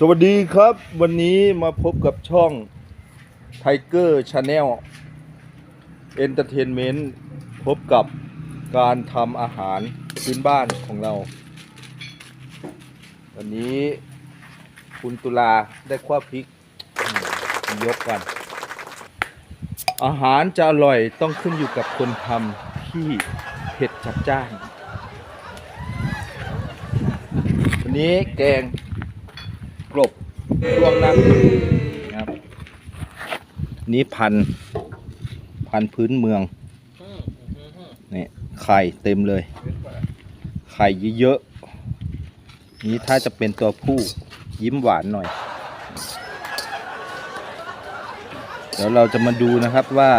สวัสดีครับ วันนี้มาพบกับช่อง Tiger Channel Entertainment พบกับการทำอาหารพื้นบ้านของเรา วันนี้คุณตุลาได้คว้าพริก ยกก่อนอาหารจะอร่อยต้องขึ้นอยู่กับคนทำที่เผ็ดจัดจ้าน วันนี้แกง กลบรวมน้ำนะครับ นี่พันพันพื้นเมืองนี่ไข่เต็มเลย ไข่เยอะๆนี้ถ้าจะเป็นตัวผู้ยิ้มหวานหน่อย เดี๋ยวเราจะมาดูนะครับว่า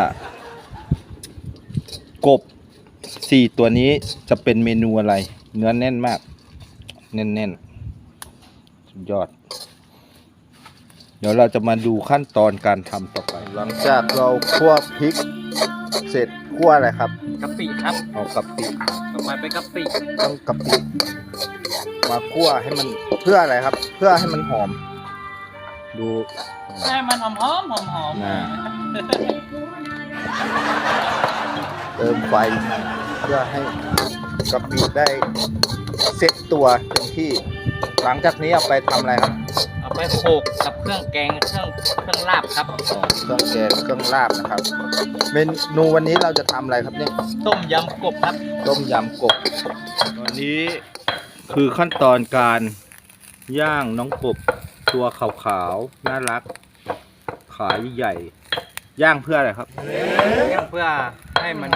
กบสี่ตัวนี้จะเป็นเมนูอะไร เนื้อแน่นมาก แน่นๆ ยอด เดี๋ยวเราจะมาดูขั้นตอนการทำต่อไป หลังจากเราคั่วพริก เสร็จคั่วอะไรครับ กะปิครับเอากะปิต่อไปเป็นกะปิต้องกะปิมาคั่วให้มันเพื่ออะไรครับ เพื่อให้มันหอม ดูให้มันหอมหอมหอมหอมน่ะเติมไฟหน่อยเพื่อให้กะปิได้ เซ็ตตัวเต็มที่ หลังจากนี้เอาไปทำอะไรครับเอาไปโขลกกับเครื่องแกงเครื่องเครื่องลาบครับ อ๋อเครื่องแกงเครื่องลาบนะครับ เมนูวันนี้เราจะทำอะไรครับเนี่ยต้มยำกบครับ ต้มยำกบ ตอนนี้คือขั้นตอนการย่างน้องกบตัวขาวๆน่ารัก ขาใหญ่ๆย่างเพื่ออะไรครับ เพื่อให้มัน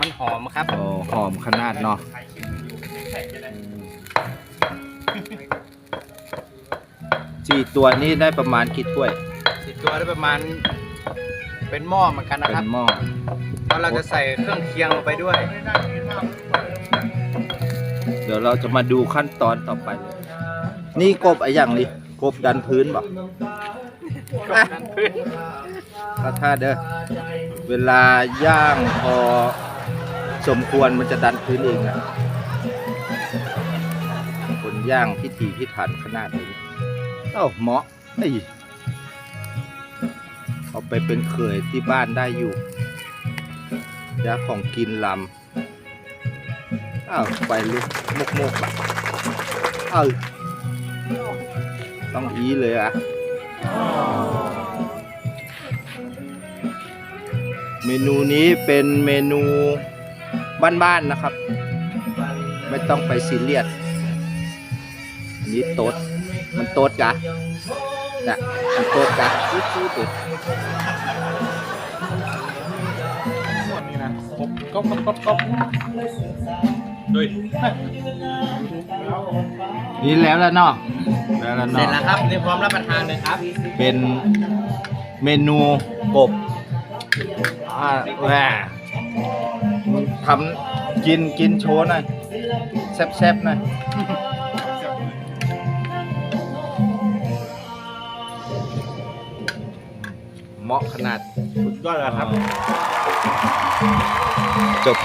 มันหอมครับโอ้หอมขนาดเนาะ สี่ตัวนี้ได้ประมาณกี่ถ้วย สิตัวได้ประมาณ เป็นหม้อเหมือนกันนะเป็ครับนหม้อเพราะเราจะใส่เครื่องเคียงลงไปด้วยเดี๋ยวเราจะมาดูขั้นตอนต่อไปเลยนี่กบไอ้อย่างนี้กบดันพื้นบ่ถ้าท่าเด้อเวลาย่างพอสมควรมันจะดันพื้นเองนะคน ย่างพิถีพิถันขนาดนี้เอ้าเหมาะไอ้เอาไปเป็นเขยที่บ้านได้อยู่ยาของกินลำอ้าวไปลุกมกมกปะเอ้าต้องอีเลยอะ เมนูนี้เป็นเมนูบ้านๆนะครับ ไม่ต้องไปซีเรียส นนี้โต๊ดมันโต๊ดกะนะมันโต๊ดกะชุดชุดเลยนี่นะกบกบกบกบดุยนี่แล้วแล้วเนาะแล้วแล้วเสร็จเนาะแล้วครับนี่พร้อมรับประทานเลยครับ เป็นเมนูกบอ่าแหวทำกินกินโชว์หน่อยแซ่บๆหน่อย เหมาะขนาดสุดยอดเลยครับ จบ